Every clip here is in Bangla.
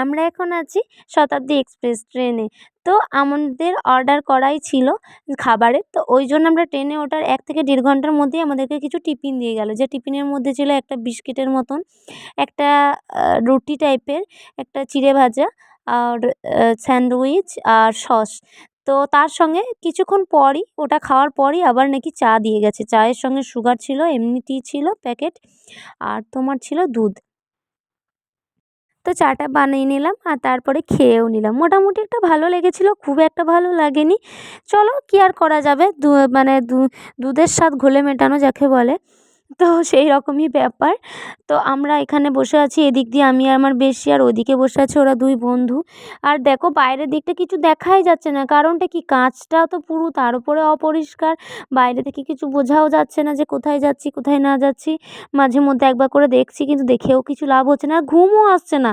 আমরা এখন আছি শতাব্দী এক্সপ্রেস ট্রেনে। তো আমাদের অর্ডার করাই ছিল খাবারের তো ওই জন্য আমরা ট্রেনে ওঠার এক থেকে দেড় ঘণ্টার মধ্যেই আমাদেরকে কিছু টিফিন দিয়ে গেল। যে টিফিনের মধ্যে ছিল একটা বিস্কিটের মতন, একটা রুটি টাইপের, একটা চিড়ে ভাজা আর স্যান্ডউইচ আর সস। তো তার সঙ্গে কিছুক্ষণ পরই, ওটা খাওয়ার পরই আবার নাকি চা দিয়ে গেছে। চায়ের সঙ্গে সুগার ছিল এমনি টি ছিল প্যাকেট আর তোমার ছিল দুধ। চাটা বানিয়ে নিলাম আর তারপরে খেয়েও নিলাম। মোটামুটি একটা ভালো লেগেছিল, খুব একটা ভালো লাগেনি। চলো কী আর করা যাবে? মানে দুধের স্বাদ ঘোলে মেটানো যাকে বলে। তো সেই রকমই ব্যাপার। তো আমরা এখানে বসে আছি, এদিক দিয়ে আমি আর আমার বেশি আর ওদিকে বসে আছে ওরা দুই বন্ধু। আর দেখো বাইরের দিকটা কিছু দেখাই যাচ্ছে না, কারণটা কি কাঁচটা তো পুরো তার উপরে অপরিষ্কার। বাইরে থেকে কিছু বোঝাও যাচ্ছে না যে কোথায় যাচ্ছি, কোথায় না যাচ্ছি। মাঝে মধ্যে একবার করে দেখছি, কিন্তু দেখেও কিছু লাভ হচ্ছে না আর ঘুমও আসছে না।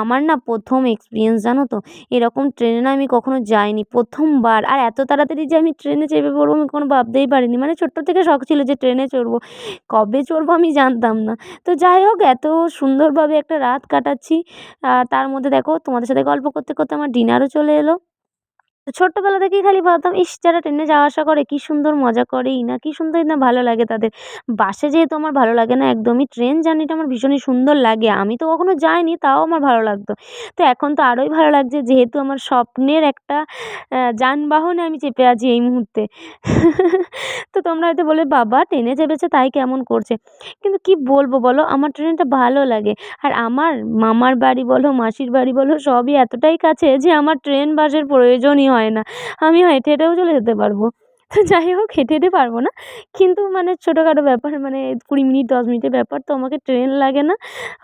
আমার না প্রথম এক্সপিরিয়েন্স জানো তো, এরকম ট্রেনে না আমি কখনো যাইনি, প্রথমবার। আর এত তাড়াতাড়ি যে আমি ট্রেনে চেপে পড়ব আমি কোনো ভাবতেই পারিনি। মানে ছোট্ট থেকে শখ ছিল যে ট্রেনে চড়বো। কবে চড়বো আমি জানতাম না। তো যাই হোক, এত সুন্দরভাবে একটা রাত কাটাচ্ছি। আর তার মধ্যে দেখো, তোমাদের সাথে গল্প করতে করতে আমার ডিনারও চলে এলো। ছোট্টবেলা থেকেই খালি ভাবতাম, ইস, যারা ট্রেনে যাওয়া আসা করে, কী সুন্দর মজা করেই না, কী সুন্দর না ভালো লাগে তাদের। বাসে যেহেতু আমার ভালো লাগে না একদমই, ট্রেন জার্নিটা আমার ভীষণই সুন্দর লাগে। আমি তো কখনো যাইনি, তাও আমার ভালো লাগতো। তো এখন তো আরোই ভালো লাগছে, যেহেতু আমার স্বপ্নের একটা যানবাহনে আমি চেপে আছি এই মুহূর্তে। তো তোমরা হয়তো বলে বাবা, ট্রেনে চেপেছে, তাই কেমন করছে? কিন্তু কী বলব বলো, আমার ট্রেনটা ভালো লাগে। আর আমার মামার বাড়ি বলো, মাসির বাড়ি বলো, সবই এতটাই কাছে যে আমার ট্রেন বাসের প্রয়োজনই হয় না। আমি হেঁটে হেঁটেও চলে যেতে পারব। তো যাই হোক, হেঁটে হেঁটে পারব না। কিন্তু মানে ছোটোখাটো ব্যাপার মানে কুড়ি মিনিট, দশ মিনিটের ব্যাপার তো আমাকে ট্রেন লাগে না।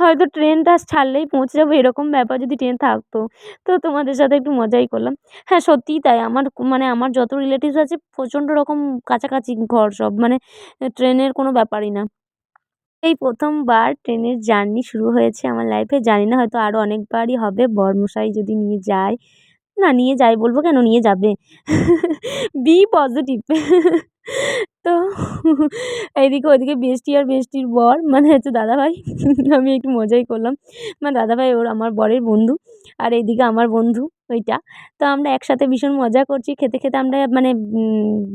হয়তো ট্রেনটা ছাড়লেই পৌঁছে যাব, এরকম ব্যাপার যদি ট্রেন থাকতো। তো তোমাদের সাথে একটু মজাই করলাম। হ্যাঁ সত্যিই তাই। আমার মানে আমার যত রিলেটিভস আছে, প্রচণ্ড রকম কাছাকাছি ঘর সব। মানে ট্রেনের কোনো ব্যাপারই না। এই প্রথমবার ট্রেনের জার্নি শুরু হয়েছে আমার লাইফে জানি না হয়তো আরও অনেকবারই হবে। বরমশাই যদি নিয়ে যায় না, নিয়ে যায় বলব কেন? নিয়ে যাবে। B positive. তো এইদিকে ওইদিকে বেষ্টি আর বেষ্টির বর মানে হচ্ছে দাদাভাই। আমি একটু মজাই করলাম। মানে দাদাভাই ওর আমার বরের বন্ধু। আর এইদিকে আমার বন্ধু ওইটা। তো আমরা একসাথে ভীষণ মজা করছি, খেতে খেতে আমরা মানে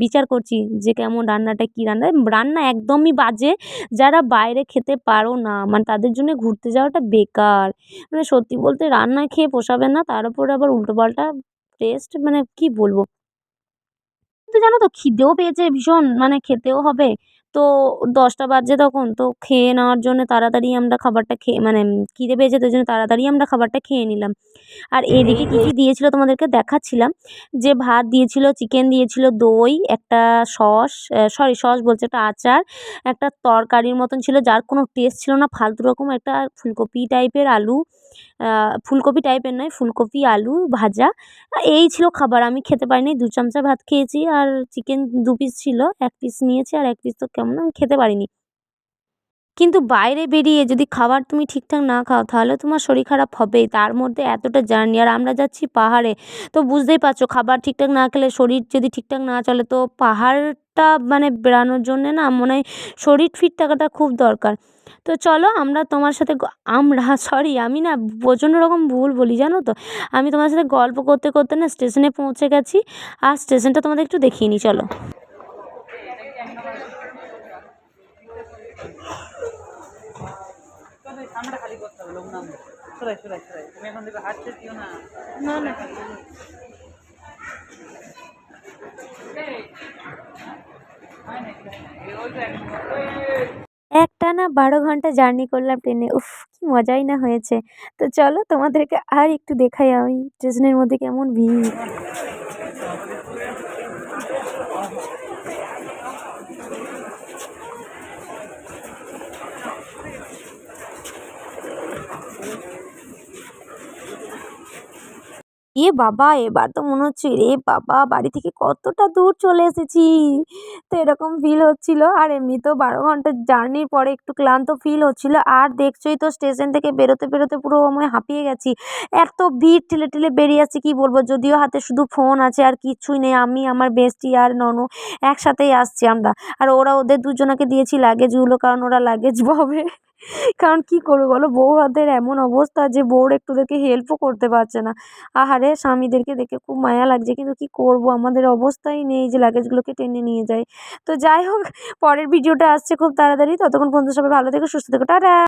বিচার করছি যে কেমন রান্নাটা, কী রান্না। রান্না একদমই বাজে, যারা বাইরে খেতে পারো না মানে তাদের জন্য ঘুরতে যাওয়াটা বেকার। মানে সত্যি বলতে রান্না খেয়ে পোষাবে না, তার উপরে আবার উল্টোপাল্টা টেস্ট মানে কী বলব? কিন্তু জানো তো, খিদেও পেয়েছে ভীষণ মানে খেতেও হবে। তো দশটা বাজছে তখন। তো খেয়ে নেওয়ার জন্য তাড়াতাড়ি আমরা খাবারটা খেয়ে মানে খিদে পেয়েছে তো জন্য তাড়াতাড়ি আমরা খাবারটা খেয়ে নিলাম। আর এদিকে কী কী দিয়েছিলো তোমাদেরকে দেখাচ্ছিলাম? যে ভাত দিয়েছিলো চিকেন দিয়েছিলো দই একটা সস সরি সস বলছে একটা আচার একটা তরকারির মতন ছিল যার কোনো টেস্ট ছিল না ফালতু রকম একটা ফুলকপি টাইপের আলু ফুলকপি টাইপের নয় ফুলকপি আলু ভাজা। এই ছিল খাবার আমি খেতে পারিনি দু চামচা ভাত খেয়েছি আর চিকেন দু পিস ছিল এক পিস নিয়েছি আর এক পিস তো কেমন আমি খেতে পারিনি। কিন্তু বাইরে বেরিয়ে যদি খাবার তুমি ঠিকঠাক না খাও, তাহলে তোমার শরীর খারাপ হবেই। তার মধ্যে এতটা জার্নি, আর আমরা যাচ্ছি পাহাড়ে, তো বুঝতেই পারছ, খাবার ঠিকঠাক না খেলে শরীর যদি ঠিকঠাক না চলে, তো পাহাড়টা মানে বেড়ানোর জন্যে না মনে হয় শরীর ফিট থাকাটা খুব দরকার। তো চলো, আমরা তোমার সাথে আমরা সরি আমি না প্রচণ্ড রকম ভুল বলি, জানো তো? আমি তোমার সাথে গল্প করতে করতে না স্টেশনে পৌঁছে গেছি, আর স্টেশনটা তোমাদের একটু দেখিয়ে নিই চলো। না? না একটানা বারো ঘণ্টা জার্নি করলাম ট্রেনে। উফ কি মজাই না হয়েছে। তো চলো তোমাদেরকে আর একটু দেখাই আমি। স্টেশনের মধ্যে কেমন ভিড়। এ বাবা, এবার তো মনে হচ্ছে, রে বাবা, বাড়ি থেকে কতটা দূর চলে এসেছি? তো এরকম ফিল হচ্ছিল। আর এমনিতেও বারো ঘণ্টার জার্নির পরে একটু ক্লান্ত ফিল হচ্ছিল। আর দেখছোই তো স্টেশন থেকে বেরোতে বেরোতে পুরো আমি হাঁপিয়ে গেছি। এত ভিড়, ঠেলে ঠেলে বেরিয়ে আসছি, কী বলব? যদিও হাতে শুধু ফোন আছে, আর কিচ্ছুই নেই। আমি, আমার বেস্টি আর ননু একসাথেই আসছি আমরা। আর ওরা ওদের দুজনকে দিয়েছি লাগেজগুলো কারণ ওরা লাগেজ পাবে। কারণ কি করবে বলো? বউ হাতের এমন অবস্থা যে বউর একটু দেখে হেল্পও করতে পারছে না। আহারে, স্বামীদেরকে দেখে খুব মায়া লাগছে। কিন্তু কি করব? আমাদের অবস্থাই নেই যে লাগেজগুলোকে টেনে নিয়ে যায় তো যাই হোক, পরের ভিডিওটা আসছে খুব তাড়াতাড়ি। ততক্ষণ পর্যন্ত সবাই ভালো থেকো, সুস্থ থেকো। টাটা!